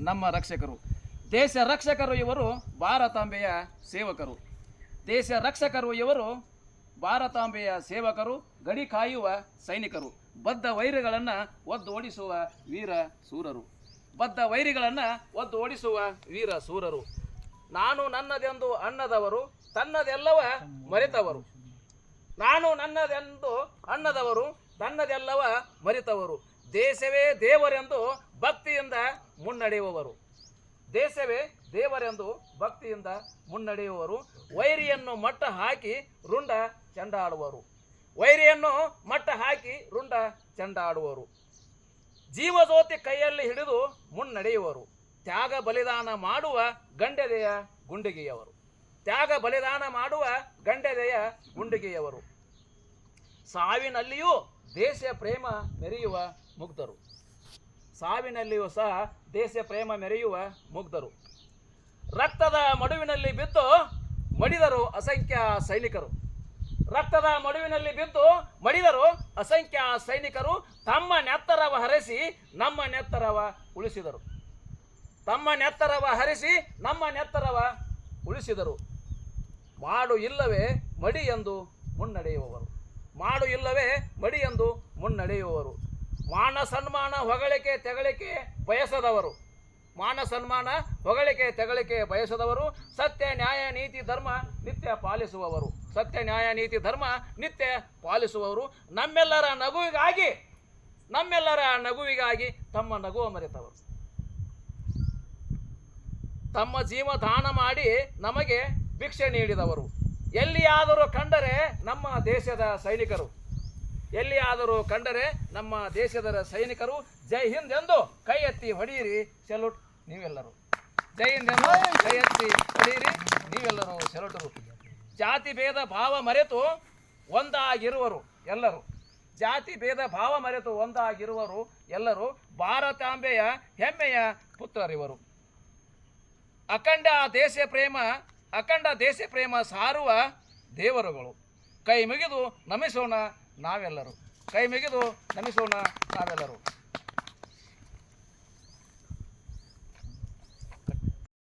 ನಮ್ಮ ರಕ್ಷಕರು. ದೇಶ ರಕ್ಷಕರು ಇವರು ಭಾರತಾಂಬೆಯ ಸೇವಕರು. ದೇಶ ರಕ್ಷಕರು ಇವರು ಭಾರತಾಂಬೆಯ ಸೇವಕರು, ಗಡಿ ಕಾಯುವ ಸೈನಿಕರು. ಬದ್ಧ ವೈರಿಗಳನ್ನು ಒದ್ದು ಓಡಿಸುವ ವೀರ ಸೂರರು. ಬದ್ಧ ವೈರಿಗಳನ್ನು ಒದ್ದು ಓಡಿಸುವ ವೀರ ಸೂರರು. ನಾನು ನನ್ನದೆಂದು ಅನ್ನದವರು ತನ್ನದೆಲ್ಲವ ಮರೆತವರು. ನಾನು ನನ್ನದೆಂದು ಅನ್ನದವರು ತನ್ನದೆಲ್ಲವ ಮರೆತವರು. ದೇಶವೇ ದೇವರೆಂದು ಭಕ್ತಿಯಿಂದ ಮುನ್ನಡೆಯುವವರು ದೇಶವೇ ದೇವರೆಂದು ಭಕ್ತಿಯಿಂದ ಮುನ್ನಡೆಯುವವರು ವೈರಿಯನ್ನು ಮಟ್ಟ ಹಾಕಿ ರುಂಡ ಚೆಂಡಾಡುವರು. ವೈರಿಯನ್ನು ಮಟ್ಟ ಹಾಕಿ ರುಂಡ ಚೆಂಡಾಡುವರು. ಜೀವಜ್ಯೋತಿ ಕೈಯಲ್ಲಿ ಹಿಡಿದು ಮುನ್ನಡೆಯುವರು. ತ್ಯಾಗ ಬಲಿದಾನ ಮಾಡುವ ಗಂಡೆದೆಯ ಗುಂಡಿಗೆಯವರು. ತ್ಯಾಗ ಬಲಿದಾನ ಮಾಡುವ ಗಂಡೆದೆಯ ಗುಂಡಿಗೆಯವರು. ಸಾವಿನಲ್ಲಿಯೂ ದೇಶ ಪ್ರೇಮ ಮೆರೆಯುವ ಮುಗ್ಧರು. ಸಾವಿನಲ್ಲಿಯೂ ಸಹ ದೇಶ ಪ್ರೇಮ ಮೆರೆಯುವ ಮುಗ್ಧರು. ರಕ್ತದ ಮಡುವಿನಲ್ಲಿ ಬಿದ್ದು ಮಡಿದರು ಅಸಂಖ್ಯ ಸೈನಿಕರು. ರಕ್ತದ ಮಡುವಿನಲ್ಲಿ ಬಿದ್ದು ಮಡಿದರು ಅಸಂಖ್ಯ ಸೈನಿಕರು ತಮ್ಮ ನೆತ್ತರವ ಹರಿಸಿ ನಮ್ಮ ನೆತ್ತರವ ಉಳಿಸಿದರು. ತಮ್ಮ ನೆತ್ತರವ ಹರಿಸಿ ನಮ್ಮ ನೆತ್ತರವ ಉಳಿಸಿದರು. ಮಾಡು ಇಲ್ಲವೇ ಮಡಿ ಎಂದು ಮುನ್ನಡೆಯುವವರು. ಮಾಡು ಇಲ್ಲವೇ ಮಡಿ ಎಂದು ಮುನ್ನಡೆಯುವವರು. ಮಾನ ಸನ್ಮಾನ, ಹೊಗಳಿಕೆ, ತೆಗಳಿಕೆ ಬಯಸದವರು. ಮಾನ ಸನ್ಮಾನ, ಹೊಗಳಿಕೆ, ತೆಗಳಿಕೆ ಬಯಸದವರು. ಸತ್ಯ, ನ್ಯಾಯ, ನೀತಿ, ಧರ್ಮ ನಿತ್ಯ ಪಾಲಿಸುವವರು. ಸತ್ಯ, ನ್ಯಾಯ, ನೀತಿ, ಧರ್ಮ ನಿತ್ಯ ಪಾಲಿಸುವವರು. ನಮ್ಮೆಲ್ಲರ ನಗುವಿಗಾಗಿ ನಮ್ಮೆಲ್ಲರ ನಗುವಿಗಾಗಿ ತಮ್ಮ ನಗುವ ಮರೆತವರು. ತಮ್ಮ ಜೀವ ದಾನ ಮಾಡಿ ನಮಗೆ ಭಿಕ್ಷೆ ನೀಡಿದವರು. ಎಲ್ಲಿಯಾದರೂ ಕಂಡರೆ ನಮ್ಮ ದೇಶದ ಸೈನಿಕರು. ಎಲ್ಲಿಯಾದರೂ ಕಂಡರೆ ನಮ್ಮ ದೇಶದ ಸೈನಿಕರು, ಜೈ ಹಿಂದ್ ಎಂದು ಕೈ ಎತ್ತಿ ಹೊಡೆಯಿರಿ ಸೆಲ್ಯೂಟ್ ನೀವೆಲ್ಲರೂ. ಜೈ ಹಿಂದ್ ಎಂದು ಕೈ ಎತ್ತಿ ಹೊಡೆಯಿರಿ, ನೀವೆಲ್ಲರೂ ಸೆಲ್ಯೂಟರು ಜಾತಿ ಭೇದ ಭಾವ ಮರೆತು ಒಂದಾಗಿರುವರು ಎಲ್ಲರೂ. ಜಾತಿ ಭೇದ ಭಾವ ಮರೆತು ಒಂದಾಗಿರುವರು ಎಲ್ಲರೂ ಭಾರತಾಂಬೆಯ ಹೆಮ್ಮೆಯ ಪುತ್ರರಿವರು. ಅಖಂಡ ದೇಶ ಪ್ರೇಮ, ಅಖಂಡ ದೇಶ ಪ್ರೇಮ ಸಾರುವ ದೇವರುಗಳು. ಕೈ ಮುಗಿದು ನಮಿಸೋಣ ನಾವೆಲ್ಲರೂ. ಕೈ ಮುಗಿದು ನಮಿಸೋಣ ನಾವೆಲ್ಲರೂ.